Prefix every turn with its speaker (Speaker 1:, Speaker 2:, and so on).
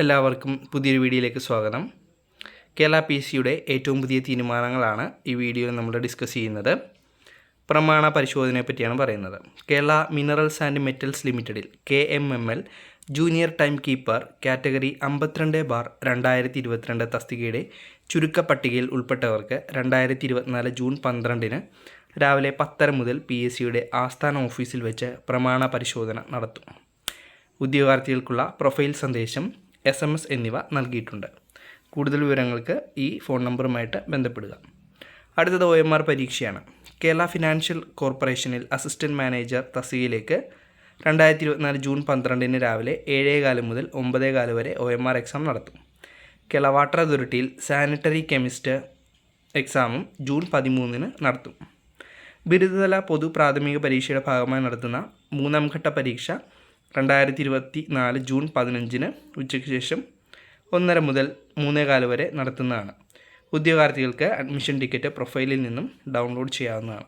Speaker 1: എല്ലാവർക്കും പുതിയൊരു വീഡിയോയിലേക്ക് സ്വാഗതം. കേരള പി സിയുടെ ഏറ്റവും പുതിയ തീരുമാനങ്ങളാണ് ഈ വീഡിയോയിൽ നമ്മൾ ഡിസ്കസ് ചെയ്യുന്നത്. പ്രമാണ പരിശോധനയെ പറ്റിയാണ് പറയുന്നത്. കേരള മിനറൽസ് ആൻഡ് മെറ്റൽസ് ലിമിറ്റഡിൽ K M M L junior time keeper category അമ്പത്തിരണ്ട് ബാർ രണ്ടായിരത്തി ഇരുപത്തിരണ്ട് തസ്തികയുടെ ചുരുക്കപ്പട്ടികയിൽ ഉൾപ്പെട്ടവർക്ക് രണ്ടായിരത്തി ഇരുപത്തിനാല് ജൂൺ പന്ത്രണ്ടിന് രാവിലെ പത്തര മുതൽ പി എസ് സിയുടെ ആസ്ഥാന ഓഫീസിൽ വെച്ച് പ്രമാണ പരിശോധന നടത്തും. ഉദ്യോഗാർത്ഥികൾക്കുള്ള പ്രൊഫൈൽ സന്ദേശം എസ് എം എസ് എന്നിവ നൽകിയിട്ടുണ്ട്. കൂടുതൽ വിവരങ്ങൾക്ക് ഈ ഫോൺ നമ്പറുമായിട്ട് ബന്ധപ്പെടുക. അടുത്തത് ഒ എം ആർ പരീക്ഷയാണ്. കേരള ഫിനാൻഷ്യൽ കോർപ്പറേഷനിൽ അസിസ്റ്റന്റ് മാനേജർ തസ്തികയിലേക്ക് രണ്ടായിരത്തി ഇരുപത്തിനാല് ജൂൺ പന്ത്രണ്ടിന് രാവിലെ ഏഴേ കാലം മുതൽ ഒമ്പതേ കാലം വരെ ഒ എം ആർ എക്സാം നടത്തും. കേരള വാട്ടർ അതോറിറ്റിയിൽ സാനിറ്ററി കെമിസ്റ്റ് എക്സാമും ജൂൺ പതിമൂന്നിന് നടത്തും. ബിരുദതല പൊതു പ്രാഥമിക പരീക്ഷയുടെ ഭാഗമായി നടത്തുന്ന മൂന്നാം ഘട്ട പരീക്ഷ രണ്ടായിരത്തി ഇരുപത്തി നാല് ജൂൺ പതിനഞ്ചിന് ഉച്ചയ്ക്ക് ശേഷം ഒന്നര മുതൽ മൂന്നേ കാൽ വരെ നടത്തുന്നതാണ്. ഉദ്യോഗാർത്ഥികൾക്ക് അഡ്മിഷൻ ടിക്കറ്റ് പ്രൊഫൈലിൽ നിന്നും ഡൗൺലോഡ് ചെയ്യാവുന്നതാണ്.